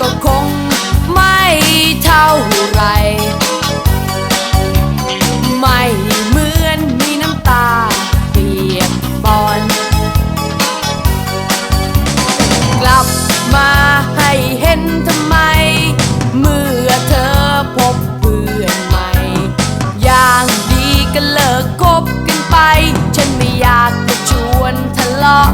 ก็คงไม่เท่าไร ไม่เหมือนมีน้ำตาเปียกปอน กลับมาให้เห็นทำไม เมื่อเธอพบเพื่อนใหม่ อย่างดีก็เลิกคบกันไป ฉันไม่อยากจะชวนทะเลาะ